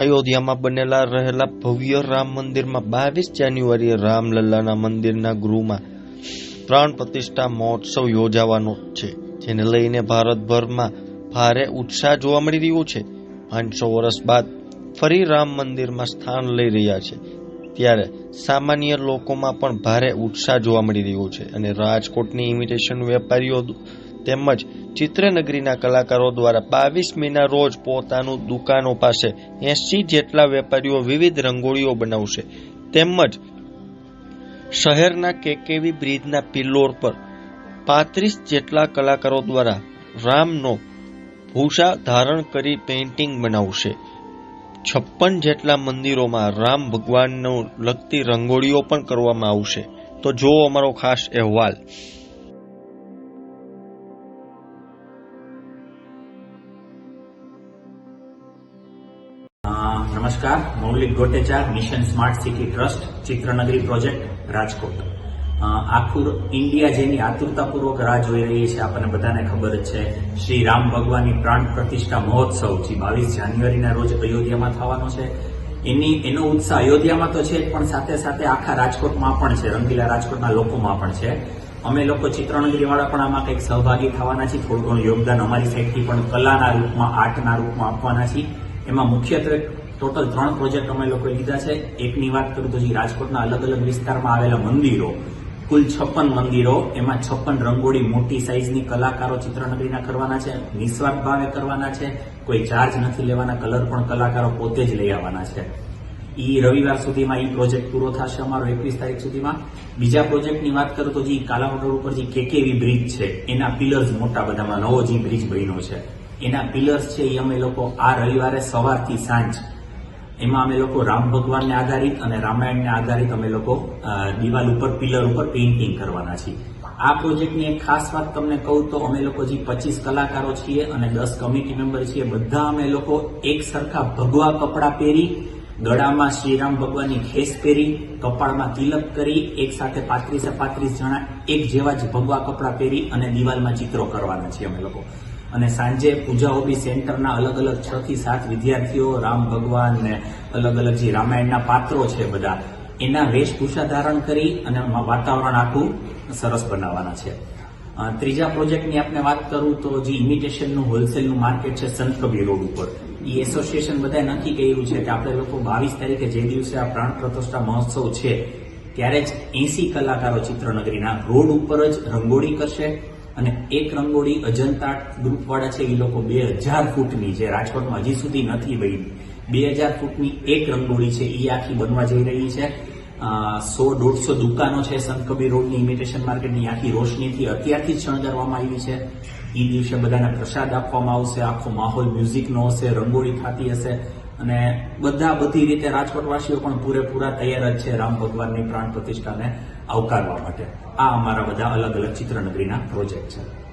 અયોધ્યામાં બનેલા રહેલા ભવ્ય રામ મંદિરમાં બાવીસ જાન્યુઆરીએ રામલલ્લાના મંદિરના ગૃહમાં પ્રાણ પ્રતિષ્ઠા મહોત્સવ યોજાવાનો છે, જેને લઈને ભારતભરમાં ભારે ઉત્સાહ જોવા મળી રહ્યો છે. પાંચસો વર્ષ બાદ ફરી રામ મંદિરમાં સ્થાન લઈ રહ્યા છે, ત્યારે સામાન્ય લોકોમાં પણ ભારે ઉત્સાહ જોવા મળી રહ્યો છે અને રાજકોટની ઇમિટેશન વેપારીઓ તેમજ ચિત્રનગરીના કલાકારો દ્વારા બાવીસ મેના રોજ પોતાનું દુકાનો પાસે એસી જેટલા વેપારીઓ વિવિધ રંગોળીઓ બનાવશે. તેમજ શહેરના કેકેવી બ્રિજના પિલ્લોર પર પાંત્રીસ જેટલા કલાકારો દ્વારા રામનો ભૂષા ધારણ કરી પેઇન્ટિંગ બનાવશે. છપ્પન જેટલા મંદિરોમાં રામ ભગવાનનું લગતી રંગોળીઓ પણ કરવામાં આવશે. તો જો અમારો ખાસ અહેવાલ. નમસ્કાર. Maulik Gotecha mission smart city trust, Chitranagari project, Rajkot. આખું ઇન્ડિયા જેની આતુરતાપૂર્વક રાહ જોઈ રહી છે, આપણને બધાને ખબર જ છે. શ્રી રામ ભગવાનની પ્રાણ પ્રતિષ્ઠા મહોત્સવ જે બાવીસ જાન્યુઆરીના રોજ અયોધ્યામાં થવાનો છે. એની, એનો ઉત્સાહ અયોધ્યામાં તો છે પણ સાથે સાથે આખા રાજકોટમાં પણ છે, રંગીલા રાજકોટના લોકોમાં પણ છે. અમે લોકો ચિત્રનગરીવાળા પણ આમાં કંઈક સહભાગી થવાના છીએ, થોડું ઘણું યોગદાન અમારી સાઈડથી પણ કલાના રૂપમાં, આર્ટના રૂપમાં આપવાના છીએ. એમાં મુખ્યત્વે ટોટલ ત્રણ પ્રોજેક્ટ અમે લોકોએ લીધા છે. એકની વાત કરું તો જે રાજકોટના અલગ અલગ વિસ્તારમાં આવેલા મંદિરો. કુલ છપ્પન મંદિરો. એમાં છપ્પન રંગોળી મોટી સાઇઝની કલાકારો ચિત્રનગરીના કરવાના છે. નિસ્વાર્થ ભાવે કરવાના છે. કોઈ ચાર્જ નથી લેવાના. કલર પણ કલાકારો પોતે જ લઈ આવવાના છે. એ રવિવાર સુધીમાં એ પ્રોજેક્ટ પૂરો થશે અમારો એકવીસ તારીખ સુધીમાં. બીજા પ્રોજેક્ટની વાત કરું તો જે કાલાવડ ઉપર જે કેકેવી બ્રિજ છે, એના પિલર્સ મોટા બધામાં નવો જે બ્રિજ બન્યો છે. એના પિલર્સ છે એ અમે લોકો આ રવિવારે સવારથી સાંજ એમાં અમે લોકો રામ ભગવાનને આધારિત અને રામાયણને આધારિત અમે લોકો દિવાલ ઉપર, પિલર ઉપર પેઇન્ટિંગ કરવાના છીએ. આ પ્રોજેક્ટની એક ખાસ વાત તમને કહું તો અમે લોકો જે પચીસ કલાકારો છીએ અને દસ કમિટી મેમ્બર છીએ, બધા અમે લોકો એક સરખા ભગવા કપડાં પહેરી, ગળામાં શ્રીરામ ભગવાનની ખેસ પહેરી, કપાળમાં તિલક કરી, એક સાથે પાંત્રીસે પાંત્રીસ જણા એક જેવા જ ભગવા કપડાં પહેરી અને દિવાલમાં ચિત્રો કરવાના છીએ અમે લોકો. અને સાંજે પૂજા હોબી સેન્ટરના અલગ અલગ છ થી સાત વિદ્યાર્થીઓ, રામ ભગવાન ને અલગ અલગ જે રામાયણના પાત્રો છે બધા, એના વેશભૂષા ધારણ કરી અને વાતાવરણ આખું સરસ બનાવવાના છે. ત્રીજા પ્રોજેક્ટની આપણે વાત કરું તો જે ઇમિટેશનનું હોલસેલનું માર્કેટ છે સંતકબીર રોડ ઉપર. એ એસોસિએશન બધાએ નક્કી કર્યું છે કે આપણે લોકો બાવીસ તારીખે જે દિવસે આ પ્રાણ પ્રતિષ્ઠા મહોત્સવ છે, ત્યારે જ એસી કલાકારો ચિત્રનગરીના રોડ ઉપર જ રંગોળી કરશે. અને એક રંગોળી અજંતા ગ્રુપવાળા છે, એ લોકો બે હજાર ફૂટની જે રાજકોટમાં હજી સુધી નથી બની બે હજાર ફૂટની એક રંગોળી છે એ આખી બનવા જઈ રહી છે. સો દોઢસો દુકાનો છે સંત રોડની ઇમિટેશન માર્કેટની આખી રોશનીથી અત્યારથી જ શણગારવામાં આવી છે. એ દિવસે બધાને પ્રસાદ આપવામાં આવશે, આખો માહોલ મ્યુઝિકનો હશે, રંગોળી થતી હશે. અને બધા બધી રીતે રાજકોટવાસીઓ પણ પૂરેપૂરા તૈયાર જ છે રામ ભગવાનની પ્રાણ પ્રતિષ્ઠાને આવકારવા માટે. આ અમારા બધા અલગ અલગ ચિત્રનગરીના પ્રોજેક્ટ છે.